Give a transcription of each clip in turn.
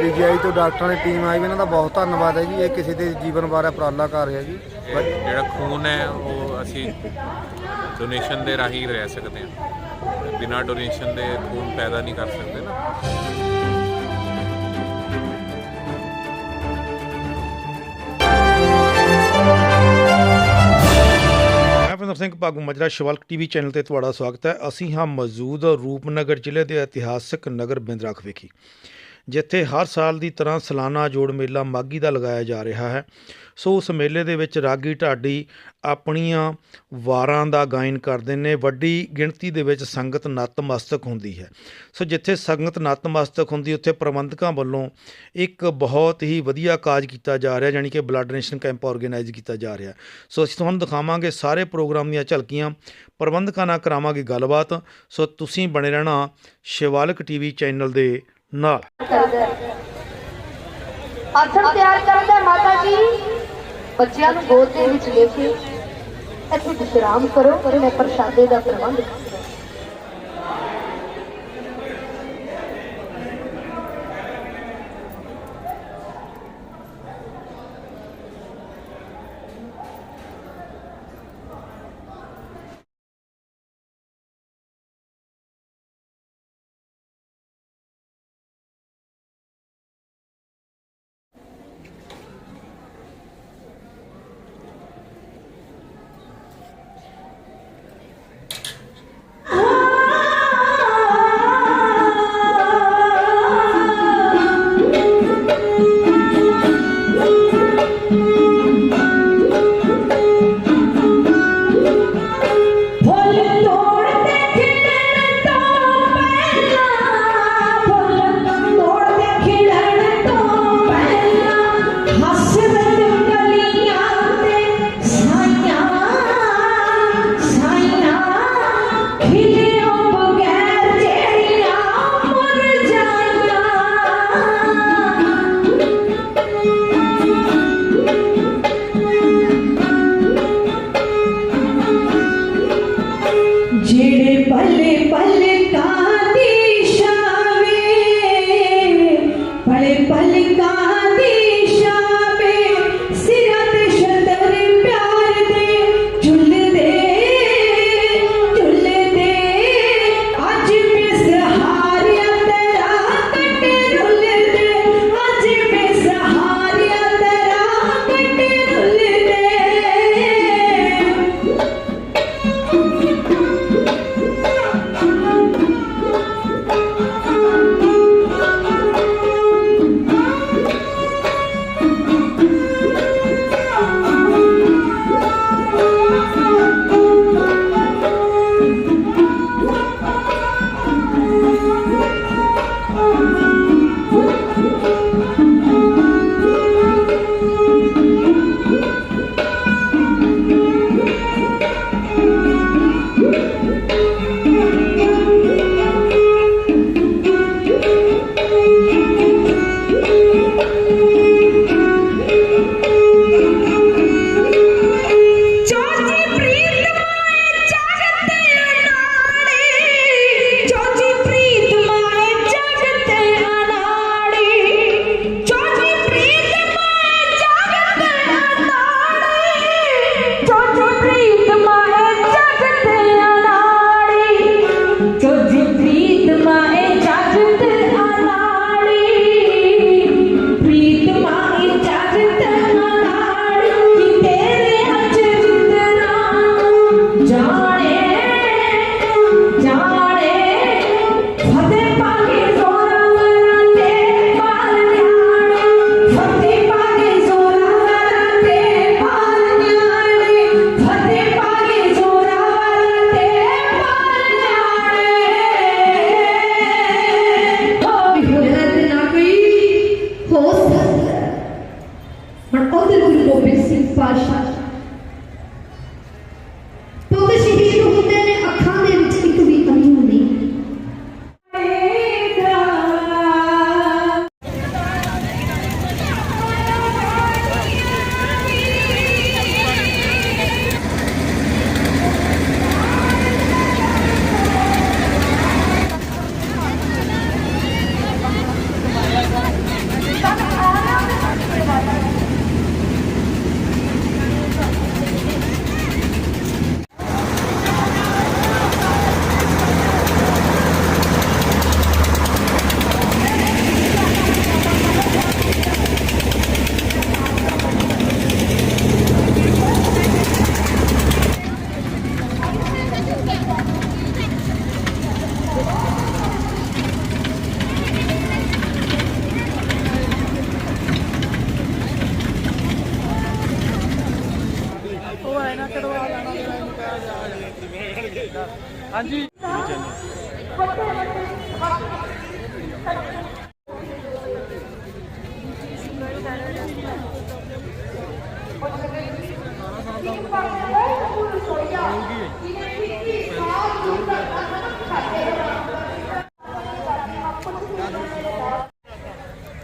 PGI ਤੋਂ ਡਾਕਟਰਾਂ ਦੀ team ਆਈ ਵੀ ਇਹਨਾਂ ਦਾ ਬਹੁਤ ਧੰਨਵਾਦ ਹੈ ਜੀ ਇਹ ਕਿਸੇ ਦੇ ਜੀਵਨ ਬਾਰੇ ਉਪਰਾਲਾ ਕਰ ਰਿਹਾ ਜੀ ਤੇ ਜਿਹੜਾ ਖੂਨ ਹੈ ਉਹ ਅਸੀਂ ਡੋਨੇਸ਼ਨ ਦੇ ਰਾਹੀਂ ਰਹਿ ਸਕਦੇ ਹਾਂ ਬਿਨਾਂ ਡੋਨੇਸ਼ਨ ਦੇ ਖੂਨ ਪੈਦਾ ਨਹੀਂ ਕਰ ਸਕਦੇ ਨਾ ਮੈਂ ਸਿੰਘ ਭਾਗੂ ਮਜਰਾ ਸ਼ਿਵਲਕ ਟੀਵੀ ਚੈਨਲ ਤੇ ਤੁਹਾਡਾ ਸਵਾਗਤ ਹੈ। ਅਸੀਂ ਹਾਂ ਮੌਜੂਦ ਰੂਪਨਗਰ ਜ਼ਿਲ੍ਹੇ ਦੇ ਇਤਿਹਾਸਕ ਨਗਰ ਬਿੰਦਰਾਖ ਵਿਖੇ। ਜਿੱਥੇ ਹਰ ਸਾਲ ਦੀ ਤਰ੍ਹਾਂ ਸਾਲਾਨਾ ਜੋੜ ਮੇਲਾ ਮਾਗੀ ਦਾ ਲਗਾਇਆ ਜਾ ਰਿਹਾ ਹੈ। ਸੋ ਉਸ ਮੇਲੇ ਦੇ ਵਿੱਚ ਰਾਗੀ ਢਾਡੀ ਆਪਣੀਆਂ ਵਾਰਾਂ ਦਾ ਗਾਇਨ ਕਰਦੇ ਨੇ। ਵੱਡੀ ਗਿਣਤੀ ਦੇ ਵਿੱਚ ਸੰਗਤ ਨਤਮਸਤਕ ਹੁੰਦੀ ਹੈ। ਸੋ ਜਿੱਥੇ ਸੰਗਤ ਨਤਮਸਤਕ ਹੁੰਦੀ, ਉੱਥੇ ਪ੍ਰਬੰਧਕਾਂ ਵੱਲੋਂ ਇੱਕ ਬਹੁਤ ਹੀ ਵਧੀਆ ਕਾਜ ਕੀਤਾ ਜਾ ਰਿਹਾ ਯਾਨੀ ਕਿ ਬਲੱਡ ਡੋਨੇਸ਼ਨ ਕੈਂਪ ਆਰਗੇਨਾਈਜ਼ ਕੀਤਾ ਜਾ ਰਿਹਾ। ਸੋ ਅਸੀਂ ਤੁਹਾਨੂੰ ਦਿਖਾਵਾਂਗੇ ਸਾਰੇ ਪ੍ਰੋਗਰਾਮ ਦੀਆਂ ਝਲਕੀਆਂ। ਪ੍ਰਬੰਧਕਾਂ ਨਾਲ ਕਰਾਵਾਂਗੇ ਗੱਲਬਾਤ। ਸੋ ਤੁਸੀਂ ਬਣੇ ਰਹਿਣਾ ਸ਼ਿਵਾਲਕ ਟੀਵੀ ਚੈਨਲ ਦੇ ਨਾਲ ਆਸਣ ਤਿਆਰ ਕਰਦਾ ਮਾਤਾ ਜੀ, ਬੱਚਿਆਂ ਨੂੰ ਗੋਦ ਦੇ ਵਿੱਚ ਲੈ ਕੇ ਇੱਥੇ ਵਿਸ਼ਰਾਮ ਕਰੋ ਮੈਂ ਪ੍ਰਸ਼ਾਦੇ ਦਾ ਪ੍ਰਬੰਧ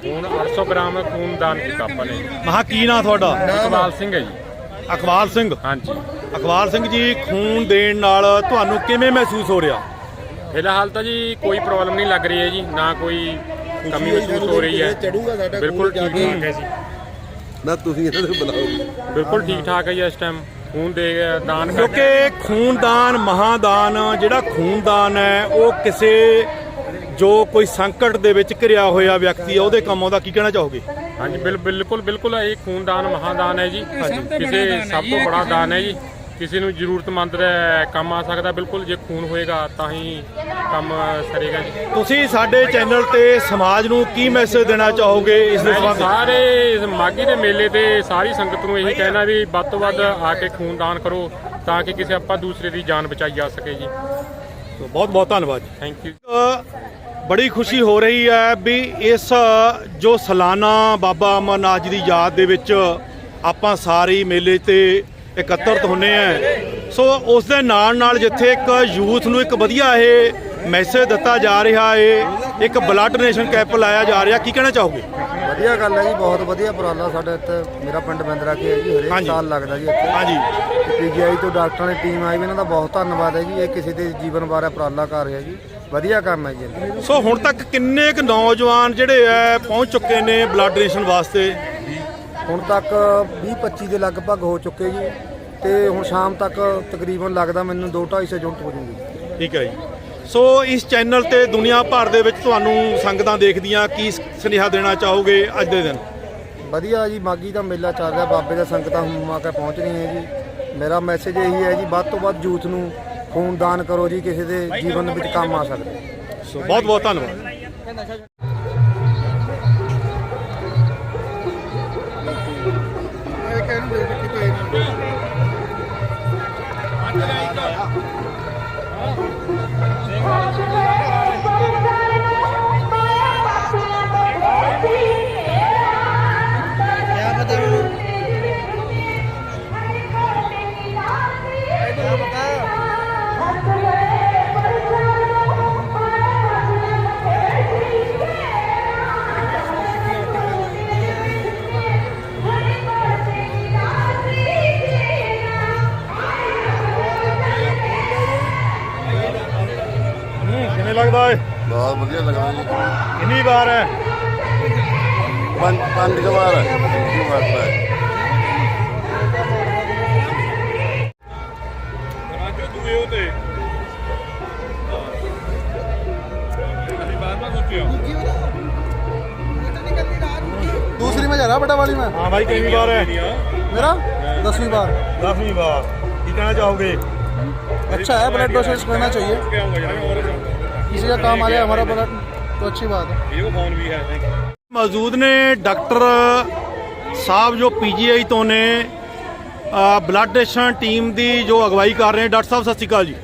ਹੁਣ 800 ਗ੍ਰਾਮ ਖੂਨ ਦਾਨ ਕੀਤਾ ਆਪਾਂ ਨੇ। ਮਹਾ ਕੀ ਨਾਂ ਤੁਹਾਡਾ? ਇਕਬਾਲ ਸਿੰਘ ਹੈ ਜੀ। ਅਕਬਾਲ ਸਿੰਘ? ਹਾਂਜੀ। ਅਕਬਾਲ ਸਿੰਘ ਜੀ ਖੂਨ ਦੇਣ ਨਾਲ ਤੁਹਾਨੂੰ ਕਿਵੇਂ ਮਹਿਸੂਸ ਹੋ ਰਿਹਾ? ਫਿਲਹਾਲ ਤਾਂ ਜੀ ਕੋਈ ਪ੍ਰੋਬਲਮ ਨਹੀਂ ਲੱਗ ਰਹੀ ਹੈ ਜੀ ਨਾ ਕੋਈ ਕਮੀ ਮਹਿਸੂਸ ਹੋ ਰਹੀ ਹੈ। ਬਿਲਕੁਲ ਠੀਕ ਠਾਕ ਹੈ ਜੀ। ਨਾ ਤੁਸੀਂ ਇਹਨਾਂ ਨੂੰ ਬੁਲਾਓ। ਬਿਲਕੁਲ ਠੀਕ ਠਾਕ ਹੈ ਜੀ ਇਸ ਟਾਈਮ ਖੂਨ ਦੇ ਦਾਨ ਕਰਕੇ ਕਿਉਂਕਿ ਖੂਨਦਾਨ ਮਹਾਦਾਨ ਜਿਹੜਾ ਖੂਨਦਾਨ ਹੈ ਉਹ ਕਿਸੇ ਜੋ ਕੋਈ ਸੰਕਟ ਦੇ ਵਿੱਚ ਘਿਰਿਆ ਹੋਇਆ ਵਿਅਕਤੀ ਹੈ ਉਹਦੇ ਕੰਮ ਆਉਂਦਾ ਕੀ ਕਹਿਣਾ ਚਾਹੋਗੇ? ਹਾਂਜੀ ਬਿਲ ਬਿਲਕੁਲ ਬਿਲਕੁਲ ਇਹ ਖੂਨ ਦਾਨ ਮਹਾਦਾਨ ਹੈ ਜੀ। ਕਿਸੇ ਸਭ ਤੋਂ ਬੜਾ ਦਾਨ ਹੈ ਜੀ। ਕਿਸੇ ਨੂੰ ਜ਼ਰੂਰਤਮੰਦ ਦੇ ਕੰਮ ਆ ਸਕਦਾ ਬਿਲਕੁਲ ਜੇ ਖੂਨ ਹੋਏਗਾ ਤਾਂ ਹੀ ਕੰਮ ਸਰੇਗਾ ਜੀ। ਤੁਸੀਂ ਸਾਡੇ ਚੈਨਲ ਤੇ ਸਮਾਜ ਨੂੰ ਕੀ ਮੈਸੇਜ ਦੇਣਾ ਚਾਹੋਗੇ ਇਸ ਦੇ ਸੰਬੰਧ? ਸਾਰੇ ਇਸ ਮਾਗੀ ਦੇ ਮੇਲੇ ਤੇ ਸਾਰੀ ਸੰਗਤ ਨੂੰ ਇਹੀ ਕਹਿਣਾ ਵੀ ਵੱਧ ਤੋਂ ਵੱਧ ਆ ਕੇ ਖੂਨਦਾਨ ਕਰੋ ਤਾਂ ਕਿ ਕਿਸੇ ਆਪਾਂ ਦੂਸਰੇ ਦੀ ਜਾਨ ਬਚਾਈ ਜਾ ਸਕੇ ਜੀ। ਬਹੁਤ ਬਹੁਤ ਧੰਨਵਾਦ ਥੈਂਕ ਯੂ ਬੜੀ ਖੁਸ਼ੀ ਹੋ ਰਹੀ ਹੈ ਵੀ ਇਸ ਜੋ ਸਾਲਾਨਾ ਬਾਬਾ ਅਮਰਨਾਥ ਜੀ ਦੀ ਯਾਦ ਦੇ ਵਿੱਚ ਆਪਾਂ ਸਾਰੇ ਮੇਲੇ ਤੇ ਇਕੱਤਰਤ ਹੁੰਨੇ ਆ। ਸੋ ਉਸ ਦੇ ਨਾਲ ਨਾਲ ਜਿੱਥੇ ਇੱਕ ਯੂਥ ਨੂੰ ਇੱਕ ਵਧੀਆ ਇਹ ਮੈਸੇਜ ਦਿੱਤਾ ਜਾ ਰਿਹਾ ਹੈ ਇੱਕ ਬਲੱਡ ਡੋਨੇਸ਼ਨ ਕੈਂਪ ਲਾਇਆ ਜਾ ਰਿਹਾ ਕੀ ਕਹਿਣਾ ਚਾਹੋਗੇ? ਵਧੀਆ ਗੱਲ ਹੈ ਜੀ ਬਹੁਤ ਵਧੀਆ ਉਪਰਾਲਾ ਸਾਡੇ ਇੱਥੇ ਮੇਰਾ ਪਿੰਡ ਬਿੰਦਰਾ ਕੀ ਹੈ ਜੀ ਹਰੇਕ। ਸਾਲ ਲੱਗਦਾ ਜੀ ਇੱਥੇ। ਹਾਂਜੀ। ਪੀਜੀਆਈ ਤੋਂ ਡਾਕਟਰਾਂ ਦੀ ਟੀਮ ਆਈ ਵੀ ਇਹਨਾਂ ਦਾ ਬਹੁਤ ਧੰਨਵਾਦ ਹੈ ਜੀ ਇਹ ਕਿਸੇ ਦੇ ਜੀਵਨ ਬਾਰੇ ਉਪਰਾਲਾ ਕਰ ਰਿਹਾ ਜੀ। ਵਧੀਆ ਕੰਮ ਹੈ ਜੀ। ਸੋ ਹੁਣ ਤੱਕ ਕਿੰਨੇ ਕੁ ਨੌਜਵਾਨ ਜਿਹੜੇ ਐ ਪਹੁੰਚ ਚੁੱਕੇ ਨੇ ਬਲੱਡ ਡੋਨੇਸ਼ਨ ਵਾਸਤੇ? ਹੁਣ ਤੱਕ 20-25 ਦੇ ਲਗਭਗ ਹੋ ਚੁੱਕੇ ਜੀ ਤੇ ਹੁਣ ਸ਼ਾਮ ਤੱਕ ਤਕਰੀਬਨ ਲੱਗਦਾ ਮੈਨੂੰ 2-250 ਯੂਨਿਟ ਹੋ ਜੂਗੀ ਠੀਕ ਹੈ ਜੀ। ਸੋ ਇਸ ਚੈਨਲ ਤੇ ਦੁਨੀਆ ਭਰ ਦੇ ਵਿੱਚ ਤੁਹਾਨੂੰ ਸੰਗਤਾਂ ਦੇਖਦੀਆਂ ਕੀ ਸੁਨੇਹਾ ਦੇਣਾ ਚਾਹੋਗੇ ਅੱਜ ਦੇ ਦਿਨ? ਵਧੀਆ ਜੀ ਮਾਗੀ ਦਾ ਮੇਲਾ ਚੱਲ ਰਿਹਾ ਬਾਬੇ ਦਾ ਸੰਗਤਾਂ ਹੁਮਾ ਕੇ ਪਹੁੰਚ ਰਹੀਆਂ ਜੀ। ਮੇਰਾ ਮੈਸੇਜ ਇਹੀ ਹੈ ਜੀ ਵੱਧ ਤੋਂ ਵੱਧ ਯੂਥ ਨੂੰ ਖੂਨਦਾਨ ਕਰੋ ਜੀ ਕਿਸੇ ਦੇ ਜੀਵਨ ਵਿੱਚ ਕੰਮ ਆ ਸਕਦਾ। ਸੋ ਬਹੁਤ ਬਹੁਤ ਧੰਨਵਾਦ। ਵਧੀਆ ਲੱਗਾ ਜੀ ਕਿੰਨੀ ਵਾਰ ਹੈ ਪੰਜ ਪੰਜ ਕੁ ਵਾਰ ਹੈ ਕੀ ਵਾਰ ਹੈ ਰਾਜੋ ਦੂਏ ਉਹ ਤੇ ਅਸੀਂ ਬਾਅਦ ਵਿੱਚ ਸੋਚਿਆ दूसरी में जा रहा बटा वाली में ਹਾਂ ਭਾਈ ਕਿੰਨੀ ਵਾਰ ਹੈ मेरा दसवीं बार 10ਵੀਂ ਵਾਰ ਕੀ ਕਹਿਣਾ ਚਾਹੋਗੇ अच्छा है ब्लड डोनेशन करना चाहिए क्या होगा यार और किसी का काम आ जाए हमारा ब्लड तो अच्छी बात है ये को फोन भी है थैंक यू ਮੌਜੂਦ ਨੇ ਡਾਕਟਰ ਸਾਹਿਬ ਜੋ ਪੀਜੀਆਈ ਤੋਂ ਨੇ ਬਲੱਡ ਡੋਨੇਸ਼ਨ ਟੀਮ ਦੀ ਜੋ ਅਗਵਾਈ ਕਰ ਰਹੇ ਨੇ ਡਾਕਟਰ ਸਾਹਿਬ ਸਤਿ ਸ਼੍ਰੀ ਅਕਾਲ ਜੀ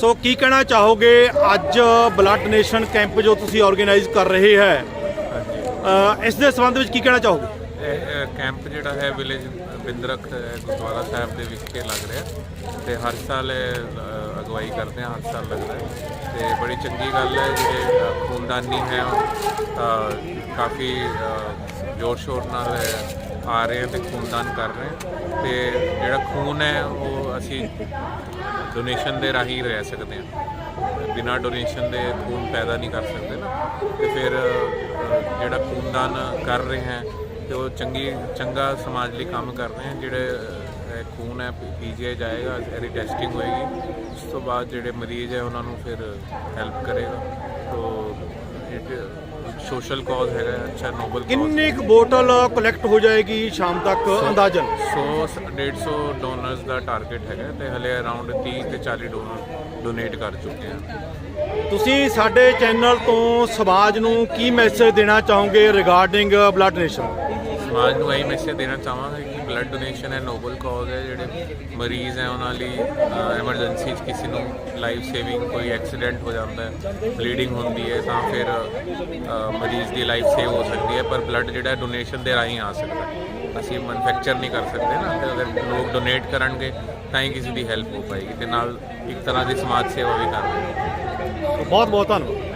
ਸੋ ਕੀ ਕਹਿਣਾ ਚਾਹੋਗੇ ਅੱਜ ਬਲੱਡ ਡੋਨੇਸ਼ਨ ਕੈਂਪ ਜੋ ਤੁਸੀਂ ਆਰਗੇਨਾਈਜ਼ ਕਰ ਰਹੇ ਹੈ ਅ, ਇਸ ਦੇ ਸੰਬੰਧ ਵਿੱਚ ਕੀ ਕਹਿਣਾ ਚਾਹੋਗੇ ਇਹ ਕੈਂਪ ਜਿਹੜਾ ਹੈ ਵਿਲੇਜ ਬਿੰਦਰਖ ਗੁਰਦੁਆਰਾ ਸਾਹਿਬ ਦੇ ਵਿਖੇ ਲੱਗ ਰਿਹਾ ਤੇ ਹਰ ਸਾਲ ਅਗਵਾਈ ਕਰਦੇ ਹਾਂ, ਹਰ ਸਾਲ ਲੱਗਦਾ ਹੈ। ਤੇ ਬੜੀ ਚੰਗੀ ਗੱਲ ਹੈ ਜਿਹੜੇ ਖੂਨਦਾਨੀ ਹੈ। ਕਾਫੀ ਜ਼ੋਰ ਸ਼ੋਰ ਨਾਲ ਆ ਰਹੇ ਹਨ ਤੇ ਖੂਨਦਾਨ ਕਰ ਰਹੇ ਹਨ ਤੇ ਜਿਹੜਾ ਖੂਨ ਹੈ, ਉਹ ਅਸੀਂ ਡੋਨੇਸ਼ਨ ਦੇ ਰਾਹੀਂ ਰਹਿ ਸਕਦੇ ਹਾਂ। ਬਿਨਾਂ ਡੋਨੇਸ਼ਨ ਦੇ ਖੂਨ ਪੈਦਾ ਨਹੀਂ ਕਰ ਸਕਦੇ ਨਾ। ਤੇ ਫਿਰ ਜਿਹੜਾ ਖੂਨਦਾਨ ਕਰ ਰਹੇ ਹਾਂ ਤੇ ਉਹ ਚੰਗੀ ਚੰਗਾ ਸਮਾਜ ਲਈ ਕੰਮ ਕਰ ਰਹੇ ਹੈ ਜਿਹੜੇ ਅ, ਖੂਨ ਹੈ ਪੀਜੀਆਈ ਜਾਏਗਾ ਇਹਦੀ ਟੈਸਟਿੰਗ ਹੋਏਗੀ। ਉਸ ਤੋਂ ਬਾਅਦ ਜਿਹੜੇ ਮਰੀਜ਼ ਹੈ ਉਹਨਾਂ ਨੂੰ ਫਿਰ ਹੈਲਪ ਕਰੇਗਾ। ਤੋ ਸੋਸ਼ਲ ਕਾਜ਼ ਹੈਗਾ ਅੱਛਾ ਨੋਬਲ ਕਿੰਨੀ ਕੁ ਬੋਟਲ ਕਲੈਕਟ ਹੋ ਜਾਏਗੀ ਸ਼ਾਮ ਤੱਕ ਅੰਦਾਜ਼ਨ? 100 150 ਡੋਨਰਸ ਦਾ ਟਾਰਗੇਟ ਹੈਗਾ ਤੇ ਹਲੇ ਅਰਾਊਂਡ 30 ਤੇ 40 ਡੋਨਰ ਡੋਨੇਟ ਕਰ ਚੁੱਕੇ ਹਾਂ ਤੁਸੀਂ ਸਾਡੇ ਚੈਨਲ ਤੋਂ ਸਮਾਜ ਨੂੰ ਕੀ ਮੈਸੇਜ ਦੇਣਾ ਚਾਹੋਗੇ ਰਿਗਾਰਡਿੰਗ ਬਲੱਡ ਡੋਨੇਸ਼ਨ ਸਮਾਜ ਨੂੰ ਇਹੀ ਮੈਸੇਜ ਦੇਣਾ ਚਾਹਾਂਗੇ ਕਿ ਬਲੱਡ ਡੋਨੇਸ਼ਨ ਹੈ ਨੋਬਲ ਕਾਜ਼ ਹੈ, ਜਿਹੜੇ ਮਰੀਜ਼ ਹੈ, ਉਹਨਾਂ ਲਈ ਐਮਰਜੈਂਸੀ 'ਚ ਕਿਸੇ ਨੂੰ ਲਾਈਫ ਸੇਵਿੰਗ ਕੋਈ ਐਕਸੀਡੈਂਟ ਹੋ ਜਾਂਦਾ ਹੈ ਬਲੀਡਿੰਗ ਹੁੰਦੀ ਹੈ ਤਾਂ ਫਿਰ ਮਰੀਜ਼ ਦੀ ਲਾਈਫ ਸੇਵ ਹੋ ਸਕਦੀ ਹੈ, ਪਰ ਬਲੱਡ ਜਿਹੜਾ ਡੋਨੇਸ਼ਨ ਦੇ ਰਾਹੀਂ ਆ ਸਕਦਾ ਅਸੀਂ ਮੈਨੂਫੈਕਚਰ ਨਹੀਂ ਕਰ ਸਕਦੇ ਨਾ, ਤੇ ਅਗਰ ਲੋਕ ਡੋਨੇਟ ਕਰਨਗੇ, ਤਾਂ ਹੀ ਕਿਸੇ ਦੀ ਹੈਲਪ ਹੋ ਪਾਏਗੀ ਤੇ ਨਾਲ ਇੱਕ ਤਰ੍ਹਾਂ ਦੀ ਸਮਾਜ ਸੇਵਾ ਵੀ ਕਰ ਰਹੇ ਬਹੁਤ ਬਹੁਤ ਧੰਨਵਾਦ।